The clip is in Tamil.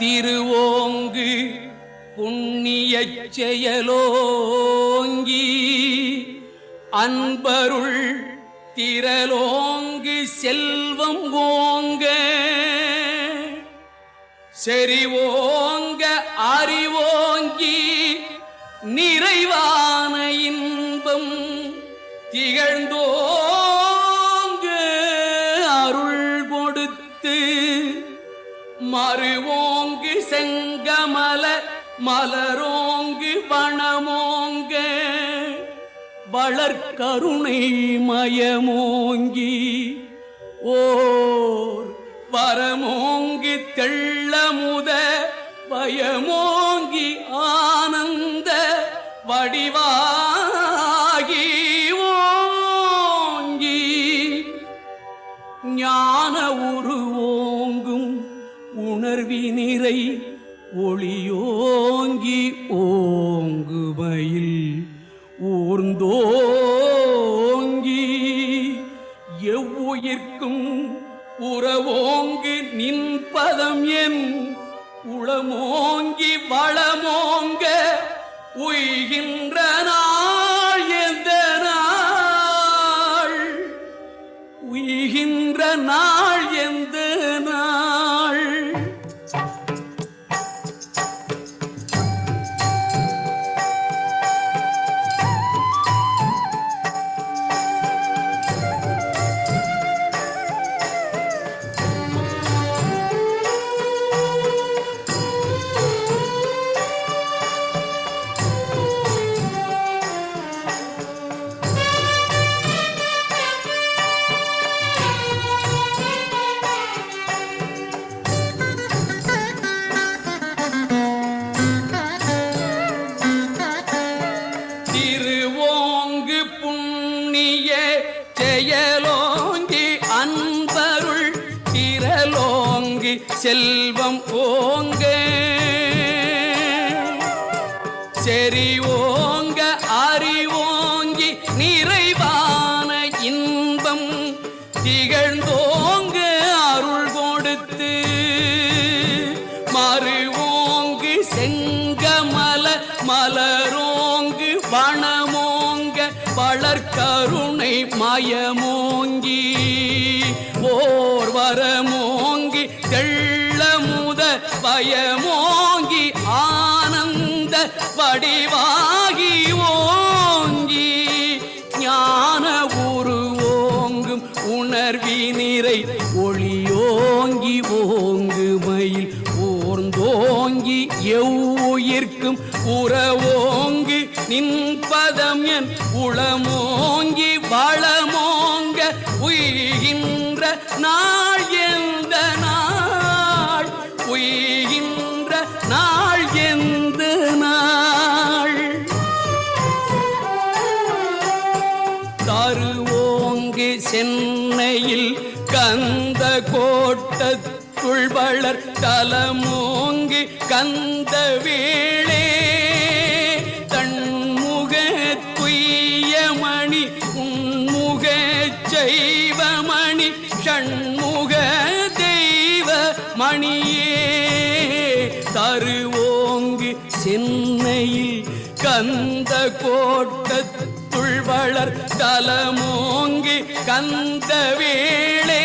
திருவோங்கு புண்ணியச் செயலோங்கி அன்பருள் திரலோங்கு செல்வம் ஓங்க செறிவோங்க அறிவோங்கி நிறைவா மறுவோங்கு செங்கமல மலரோங்கு வனமோங்க. வளர்க்கருணை மயமோங்கி ஓர் வரமோங்கி தெள்ளமுத பயமோ ஒளியோங்கி ஓங்குமையில் ஊர்ந்தோங்கி எவ்வுயிர்க்கும் உறவோங்கு நின்பதம் என் உளமோங்கி வளமோங்க உய்கின்ற நாள் எந்த நாள்? உய்கின்ற நாள் எந்த நாள்? திருவோங்கு புண்ணிய செயலோங்கி அன்பருள் திரலோங்கி செல்வம் ஓங்க. செறிவோங்க அறிவோங்கி நீ கருணை மயமோங்கி ஓர் வரமோங்கி தெள்ள முத பயமோங்கி ஆனந்த வடிவாகி ஓங்கி ஞான உருவோங்கும் உணர்வி நிறை ஒளியோங்கி ஓ எவ்வுயிர்க்கும் உறவோங்கு நின்பதம் என் உளமோங்கி வளமோங்க உயிர்கின்ற நாள் எந்த நாள்? உயிர்கின்ற நாள் எந்த நாள்? தருவோங்கி சென்னையில் கந்த கோட்டத்து கண்ணுக்குள் வளர் தலமோங்கி கந்த வேளே தன்முக துய்யமணி உன்முக செய்வமணி ஷண்முக தெய்வ மணியே. தருவோங்கி சென்னையில் கந்த கோட்டத்துள் வளர் தலமோங்கி கந்த வேளே